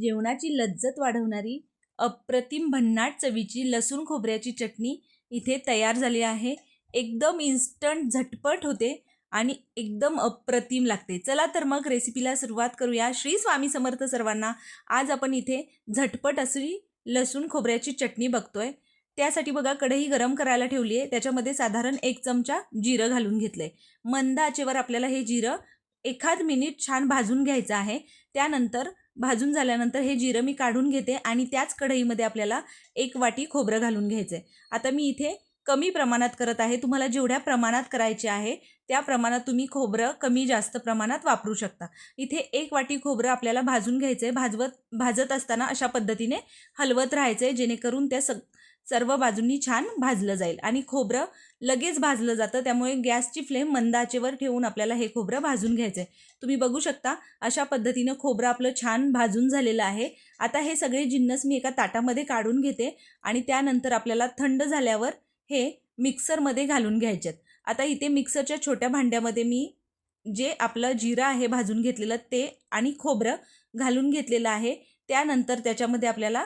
जेवणाची लज्जत वाढवणारी अप्रतिम भन्नाट चवीची लसूण खोबऱ्याची चटणी इथे तयार झाली आहे. एकदम इन्स्टंट झटपट होते आणि एकदम अप्रतिम लागते. चला तर मग रेसिपीला सुरुवात करूया. श्री स्वामी समर्थ सर्वांना आज आपण इथे झटपट अशी लसूण खोबऱ्याची चटणी बघतोय. त्यासाठी बघा कढई गरम करायला ठेवली आहे त्याच्यामध्ये साधारण एक चमचा जिरं घालून घेतलं आहे मंद आचेवर आपल्याला हे जिरं एखाद मिनिट छान भाजून घ्यायचं आहे. त्यानंतर भाजून झाल्यानंतर हे जिरं मी काढून घेते आणि त्याच कढईमध्ये आपल्याला एक वाटी खोबरं घालून घ्यायचं आहे आता मी इथे कमी प्रमाणात करत आहे. तुम्हाला जेवढ्या प्रमाणात करायचे आहे त्या प्रमाणात तुम्ही खोबरं कमी जास्त प्रमाणात वापरू शकता. इथे एक वाटी खोबरं आपल्याला भाजून घ्यायचं आहे भाजवत भाजत असताना अशा पद्धतीने हलवत राहायचं आहे जेणेकरून त्या सग सर्व बाजूंनी छान भाजलं जाईल. आणि खोबरं लगेच भाजलं जातं. त्यामुळे गॅसची फ्लेम मंदाचेवर ठेवून आपल्याला हे खोबरं भाजून घ्यायचं आहे तुम्ही बघू शकता अशा पद्धतीनं खोबरं आपलं छान भाजून झालेलं आहे. आता हे सगळे जिन्नस मी एका ताटामध्ये काढून घेते आणि त्यानंतर आपल्याला थंड झाल्यावर हे मिक्सरमध्ये घालून घ्यायचे आहेत आता इथे मिक्सरच्या छोट्या भांड्यामध्ये मी जे आपलं जिरं आहे भाजून घेतलेलं ते आणि खोबरं घालून घेतलेलं आहे. त्यानंतर त्याच्यामध्ये आपल्याला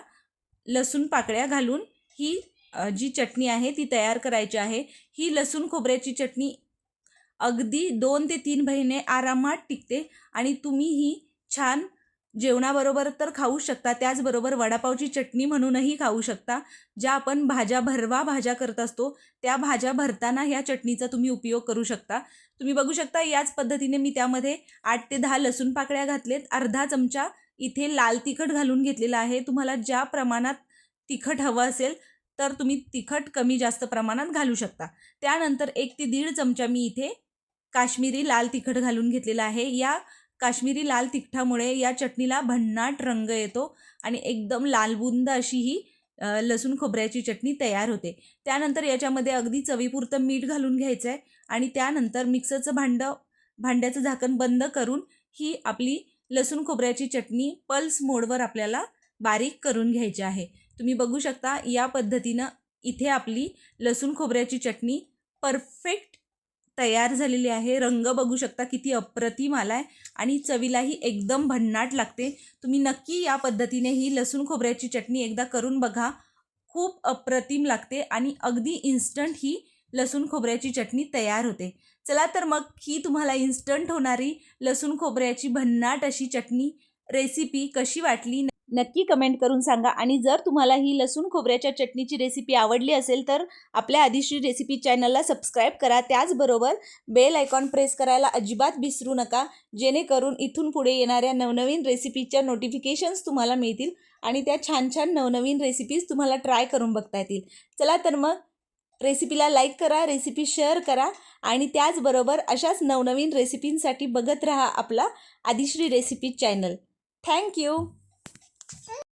लसूण पाकळ्या घालून ही जी चटणी आहे ती तयार करायची आहे. ही लसूण खोबऱ्याची चटणी अगदी दोन ते तीन महिने आरामात टिकते आणि तुम्ही ही छान जेवणाबरोबर तर खाऊ शकता त्याचबरोबर वडापावची चटणी म्हणूनही खाऊ शकता. ज्या आपण भाज्या भरवा भाज्या करत असतो त्या भाज्या भरताना ह्या चटणीचा तुम्ही उपयोग करू शकता. तुम्ही बघू शकता याच पद्धतीने मी त्यामध्ये आठ ते दहा लसूण पाकळ्या घातलेत. अर्धा चमचा इथे लाल तिखट घालून घेतलेला आहे. तुम्हाला ज्या प्रमाणात तिखट हवं असेल तर तुम्ही तिखट कमी जास्त प्रमाणात घालू शकता. त्यानंतर एक ते दीड चमचा मी इथे काश्मीरी लाल तिखट घालून घेतलेला आहे. या काश्मीरी लाल तिखटामुळे या चटणीला भन्नाट रंग येतो आणि एकदम लालबुंद अशी ही लसूण खोबऱ्याची चटणी तयार होते. त्यानंतर याच्यामध्ये अगदी चवीपुरतं मीठ घालून घ्यायचं आहे आणि त्यानंतर मिक्सरचं भांडं भांड्याचं झाकण बंद करून ही आपली लसूण खोबऱ्याची चटणी पल्स मोडवर आपल्याला बारीक करून घ्यायची आहे. तुम्ही बघू शकता या पद्धतीनं इथे आपली लसूण खोबऱ्याची चटणी परफेक्ट तयार झालेली आहे. रंग बघू शकता किती अप्रतिम आला आहे आणि चवीलाही एकदम भन्नाट लागते. तुम्ही नक्की या पद्धतीने ही लसूण खोबऱ्याची चटणी एकदा करून बघा. खूप अप्रतिम लागते आणि अगदी इन्स्टंट ही लसूण खोबऱ्याची चटणी तयार होते. चला तर मग ही तुम्हाला इन्स्टंट होणारी लसूण खोबऱ्याची भन्नाट अशी चटणी रेसिपी कशी वाटली नक्की कमेंट करून सांगा. आणि जर तुम्हाला ही लसूण खोबऱ्याच्या चटणीची रेसिपी आवडली असेल तर आपल्या आदिश्री रेसिपी चॅनलला सबस्क्राईब करा. त्याचबरोबर बेल आयकॉन प्रेस करायला अजिबात विसरू नका. जेणेकरून इथून पुढे येणाऱ्या नवनवीन रेसिपीच्या नोटिफिकेशन्स तुम्हाला मिळतील आणि त्या छान छान नवनवीन रेसिपीज तुम्हाला ट्राय करून बघता येतील. चला तर मग रेसिपीला लाईक करा रेसिपी शेअर करा आणि त्याचबरोबर अशाच नवनवीन रेसिपींसाठी बघत राहा आपला आदिश्री रेसिपी चॅनल थँक्यू え?